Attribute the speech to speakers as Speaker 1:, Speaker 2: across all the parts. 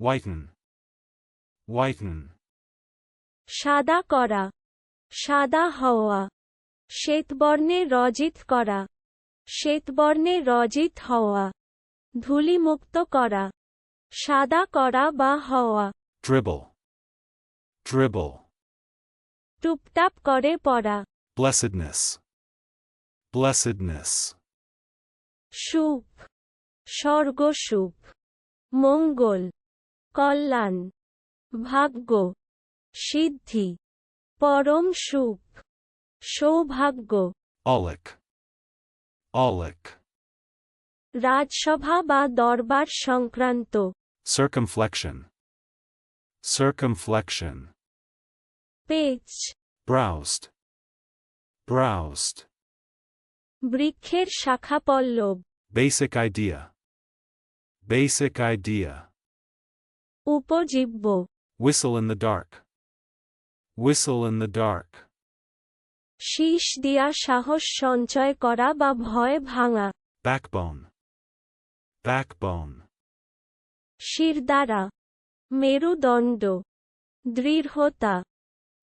Speaker 1: whiten, whiten,
Speaker 2: সাদা করা। সাদা হওয়া। শ্বেতবর্ণে রজিত করা। শ্বেতবর্ণে রজিত হওয়া। ধূলিমুক্ত করা। সাদা করা বা হওয়া।
Speaker 1: Dribble, dribble,
Speaker 2: টুপটাপ করে পড়া
Speaker 1: blessedness, blessedness,
Speaker 2: সুপ। স্বর্গসুপ। মঙ্গল। কল্যাণ ভাগ্য সিদ্ধি পরম সুখ সৌভাগ্য।
Speaker 1: অলক অলক
Speaker 2: রাজসভা বা দরবার সংক্রান্ত।
Speaker 1: সরকমফ্লেকশন সরকমফ্লেকশন
Speaker 2: পেজ
Speaker 1: ব্রাউস্ট ব্রাউস্ট
Speaker 2: বৃক্ষের শাখা পল্লব।
Speaker 1: বেসিক আইডিয়া বেসিক আইডিয়া
Speaker 2: উপজীব্য
Speaker 1: whistle in the dark, whistle in the dark,
Speaker 2: শীষ দিয়া সাহস সঞ্চয় করা বা ভয় ভাঙা
Speaker 1: backbone, backbone,
Speaker 2: শিরদাঁড়া মেরুদণ্ড দৃঢ়তা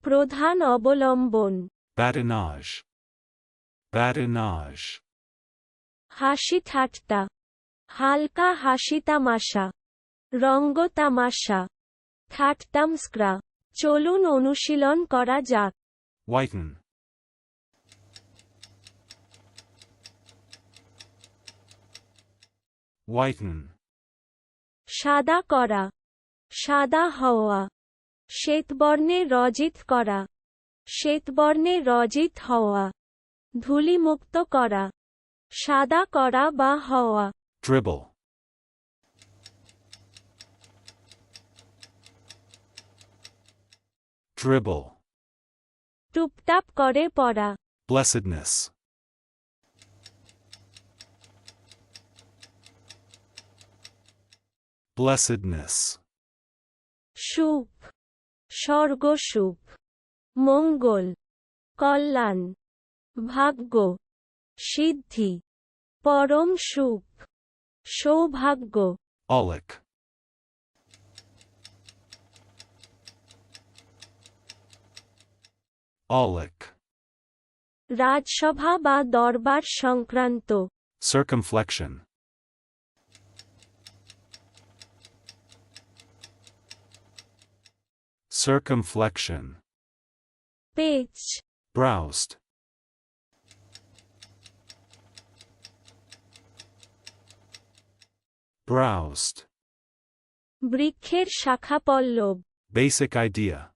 Speaker 2: প্রধান অবলম্বন
Speaker 1: badinage, badinage,
Speaker 2: হাসি ঠাট্টা হালকা হাসি তামাশা রঙ্গ তামাশা ঠাট্টামস্ক্রা চলুন অনুশীলন করা যাক।
Speaker 1: Whiten, whiten,
Speaker 2: সাদা করা। সাদা হওয়া। শ্বেতবর্ণে রজিত করা। শ্বেতবর্ণে রজিত হওয়া। ধূলিমুক্ত করা। সাদা করা বা হওয়া।
Speaker 1: Dribble, dribble,
Speaker 2: টুপটাপ করে পড়া।
Speaker 1: Blessedness, blessedness,
Speaker 2: সুপ স্বর্গসুপ মঙ্গল। কল্যাণ। ভাগ্য। সিদ্ধি। পরম সুপ সৌভাগ্য।
Speaker 1: Aulic, aulic,
Speaker 2: রাজসভা বা দরবার সংক্রান্ত
Speaker 1: circumflexion, circumflexion,
Speaker 2: পেচ
Speaker 1: browsed, browsed,
Speaker 2: বৃক্ষের শাখা পল্লব
Speaker 1: basic idea,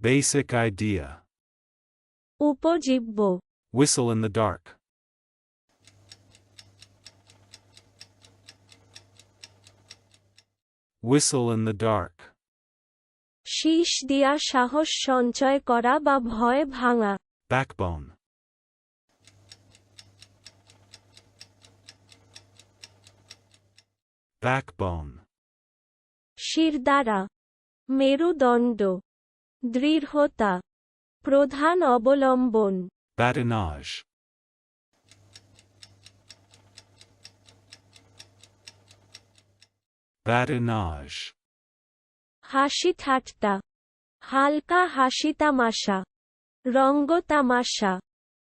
Speaker 1: basic idea,
Speaker 2: উপজীব্য
Speaker 1: whistle in the dark, whistle in the dark,
Speaker 2: শীষ দিয়া সাহস সঞ্চয় করা বা ভয় ভাঙা
Speaker 1: backbone, backbone,
Speaker 2: শিরদাঁড়া মেরুদণ্ড দৃঢ়তা। প্রধান অবলম্বন।
Speaker 1: Badinage, badinage,
Speaker 2: হাসি ঠাট্টা। হালকা হাসি তামাশা। রঙ্গ তামাশা।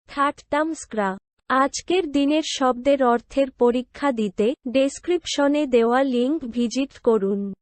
Speaker 2: ঠাট্টামস্ক্রা আজকের দিনের শব্দের অর্থের পরীক্ষা দিতে ডেসক্রিপশনে দেওয়া লিঙ্ক ভিজিট করুন।